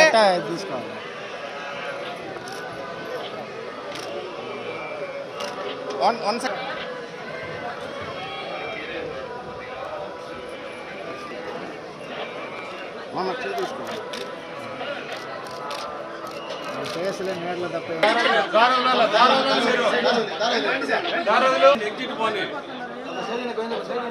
అలాగే తీసుకోవాలి one one second మామ చూసుకోవాలి చేసలే నేర్ల తప్ప ఎగ్జిట్ పోనీ సరే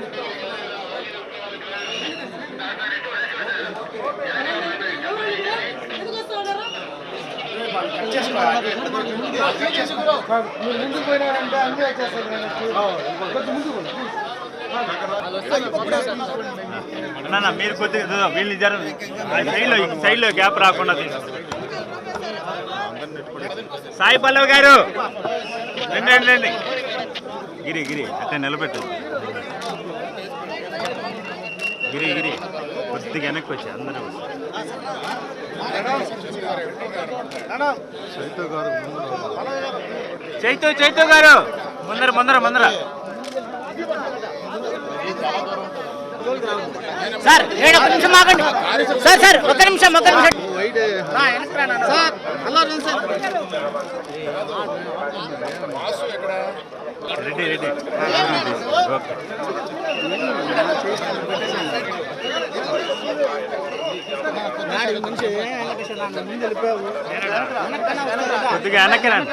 మీరు ముందుకు పోయినారంటే అన్నీ వచ్చేస్తారు కొంచెం ముందుకు అన్న మీరు కొద్దిగా వీళ్ళు జర సైడ్లో సైడ్లో గ్యాప్ రాకుండా సాయి పల్లవ్ గారు రండి రండి రండి. గిరి గిరి అక్కడ నిలబెట్టు. గిరి గిరి. కొద్దిగా వెనక్కి వచ్చి అందరూ చైతు చైతు గారు. ముందర ముందర ముందర. సార్ ఏడు ఒక నిమిషం ఆగండి. సార్ సార్ ఒక నిమిషం ఒక నిమిషం. Sir hello sir Reddy Reddy okay. మనిషి ముందు వెళ్ళిపోయావు కొద్దిగా వెనక్కి రండి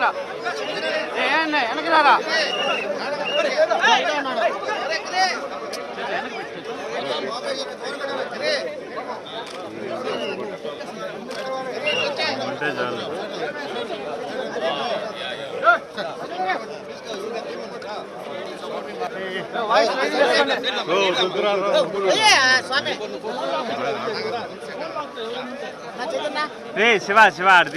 ఉంటే చాలు రే శివ శివ ఆడు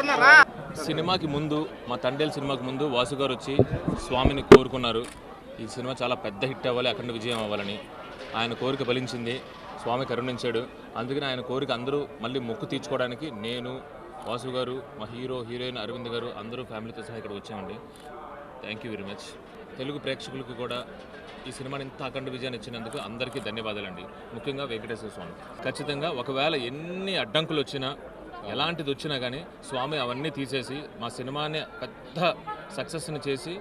ఉన్నారా? సినిమాకి ముందు మా తండ్రి సినిమాకి ముందు వాసు గారు వచ్చి స్వామిని కోరుకున్నారు. ఈ సినిమా చాలా పెద్ద హిట్ అవ్వాలి అఖండ విజయం అవ్వాలని. ఆయన కోరిక ఫలించింది స్వామి కరుణించాడు. అందుకని ఆయన కోరిక అందరూ మళ్ళీ మొక్కు తీర్చుకోవడానికి నేను వాసు గారు మా హీరో హీరోయిన్ అరవింద్ గారు అందరూ ఫ్యామిలీతో సహా ఇక్కడ వచ్చామండి. Thank you very much Telugu ప్రేక్షకులకు కూడా ఈ సినిమాని ఇంత అఖండ విజయాన్ని ఇచ్చినందుకు అందరికీ ధన్యవాదాలండి. ముఖ్యంగా వెంకటేశ్వర స్వామి. ఖచ్చితంగా ఒకవేళ ఎన్ని అడ్డంకులు వచ్చినా ఎలాంటిది వచ్చినా కానీ స్వామి అవన్నీ తీసేసి మా సినిమాని పెద్ద సక్సెస్ని చేసి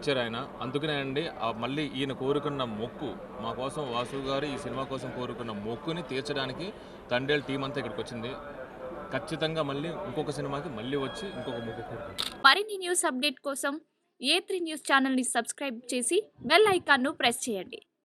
ఇచ్చారు ఆయన అందుకనే అండి మళ్ళీ ఈయన కోరుకున్న మొక్కు మా కోసం వాసు గారు ఈ సినిమా కోసం కోరుకున్న మొక్కుని తీర్చడానికి తండేల్ టీం అంతా ఇక్కడికి వచ్చింది. ఖచ్చితంగా మళ్ళీ ఇంకొక సినిమాకి మళ్ళీ వచ్చి ఇంకొక మొక్కు కోరుకుంటాం. మరిన్ని న్యూస్ అప్డేట్ కోసం ఏ త్రీ న్యూస్ ఛానల్ని సబ్స్క్రైబ్ చేసి బెల్ ఐకాన్ను ప్రెస్ చేయండి.